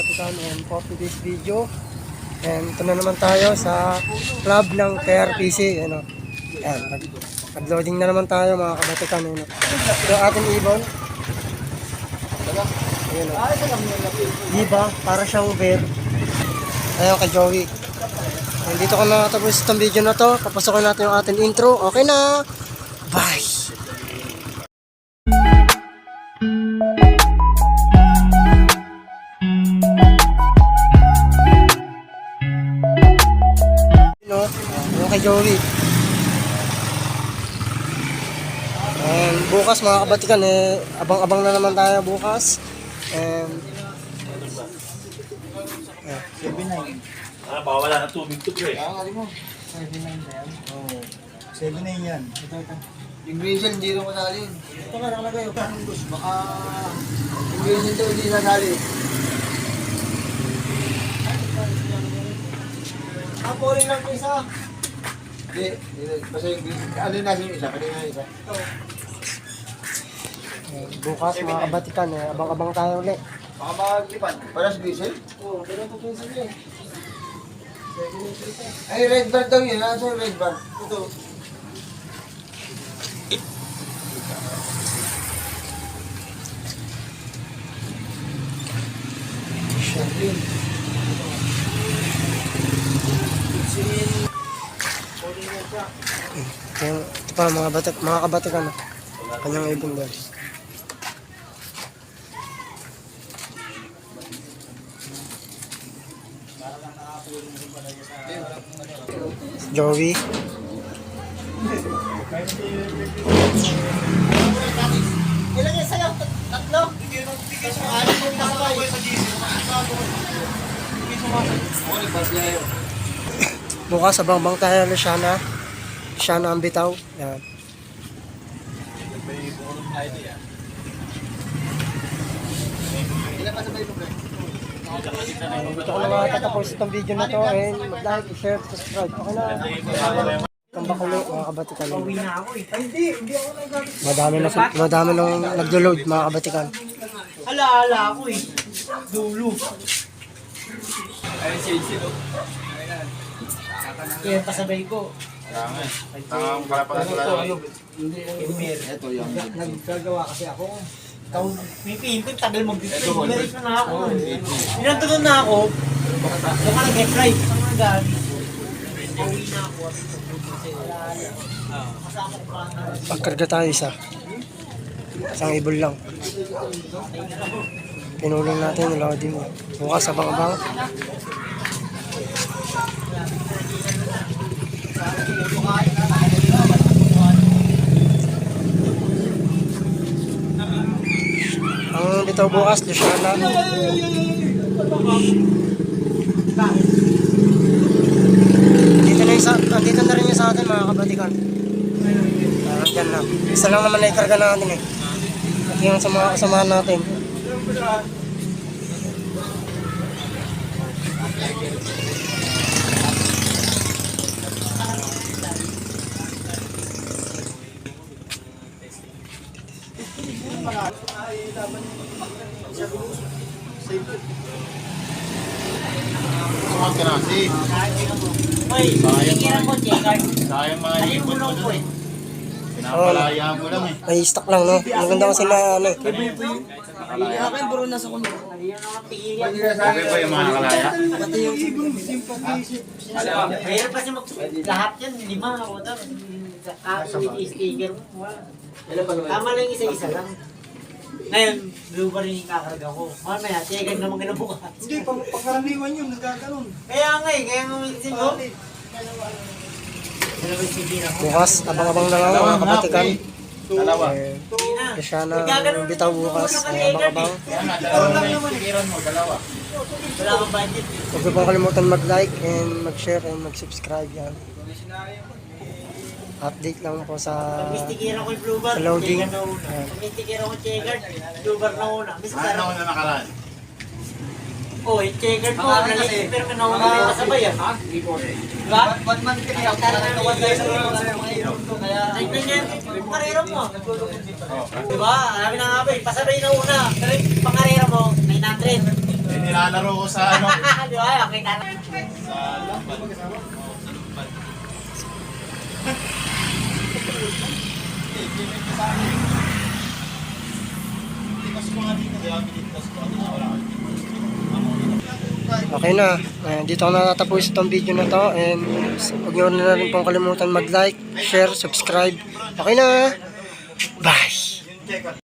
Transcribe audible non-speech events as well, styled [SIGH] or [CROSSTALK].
kabatikan and for today's video. And ito na naman tayo sa club ng KRPC. Ano. Ayan, nag- nag-loading na naman tayo mga kabatikan. Ano. Ito ating ibon. Ayan o. Diba? Para siyang bed. Ayaw kay Joey. And dito ko nakatapos itong video na to. Papasokin natin yung ating intro. Okay na. Bye! Kay Joey. And bukas mga kabatikan eh, abang-abang na naman tayo bukas. And Ah, baka wala na tubig to pre. Oo. 7 na yan. Yung Grayson, hindi rin masali. Ito nga, nakalagay. oh. Baka... Yung to, hindi nasali. Ah, puli lang isa. Hindi. Basta yung Grayson. Ano yung nasa yung isa? Nga yung isa. Bukas mga kabatikan eh, abang-abang tayo ulit. Baka maglipan. Para sa Grayson? Oo, pero ito pinsan niya eh. Ay, red bar daw yun. Nasa yung red bar? Ito. Yung, ito pa mga batik, mga kabatikan. oh. Kanyang ibon doon. Joey. Ilan yung sa'yo? Tatlo? Ano? Bukas abang-abang tayo na siya na. Siya na ang bitaw. Yan. Dito ko na nga tatapos itong video na to and mag-like, share, subscribe. Okay na. Kambak ulit mga kabatikan. Uwi na ako eh. hindi, hindi ako nagagamit. Madami na, madami nung nagdo-load mga kabatikan. Alaala ako eh. Dulo. Kaya pasabay ko. Ang kalapan na Ito yung Nagkagawa kasi ako. Ikaw, may pinto, tagal. Meron na ako. Pinantunan na ako. Doon ka nag-fly. Saan nga gabi? Pauwi na ako. Ko. Pagkarga tayo isa. Isang ibon lang. Pinuling natin, loading mo. Bukas abang-abang. Bitaw bukas, Luciana. Dito na, isa, dito na rin yung sa atin mga kabatikan. Ah, dyan na. Isa lang naman na ikarga natin eh. At yung sa mga kasamahan natin. Sumat ka na kasi. Hoy, tingnan mo, checker. Sayang mga ipon mo dun. eh. Pinapalaya mo lang eh. May stock lang no. Maganda kasi na ano eh. Akin bro nasa kuno. Okay ba yung mga nakalaya? Mayroon kasi mag... Lahat yan, lima ako daw. Sticker mo. Tama lang yung isa-isa lang. Ngayon, blue pa rin yung kakarga ko. Mamaya, tiyagan naman ka na bukas. Hindi, pang pangkaraniwan yun, nagkakaroon. Kaya nga eh, kaya nga minsan ko. Bukas, abang-abang na lang mga kabatikan. Dalawa. Eh, Sige na. Bitaw bukas. Eh, abang-abang. Kaya nga, dalawa na yung stikiran mo, dalawa. Wala kang budget. Huwag niyo pong kalimutan mag-like and mag-share and mag-subscribe yan. Update lang po sa... Pag mistikiran ko yung blue bar, Sa loading. checker na una. Ko yung checkered, blue bar na una. Mas Ano sarap. na nakaraan? Oh, yung checkered ko, nalipit pero ka nauna may kasabay ah. Diba? Month ka niya, Tara na one day sa Kaya, mga tignan niyo yung karera mo. Diba? Sabi na nga ba eh, pasabay na una. Pero yung pangarera mo, 900. Eh, nilalaro ko sa ano. [LAUGHS] Di ba? Okay ka na. Sa lampan. Oo, sa lampan. Eh, ginit ka sa akin. Tikas ko nga dito. Kaya pinitas ko. Ano, wala kang Okay na. Eh, dito ko na natapos itong video na to. And huwag nyo na rin pong kalimutan mag-like, share, subscribe. Okay na. Bye!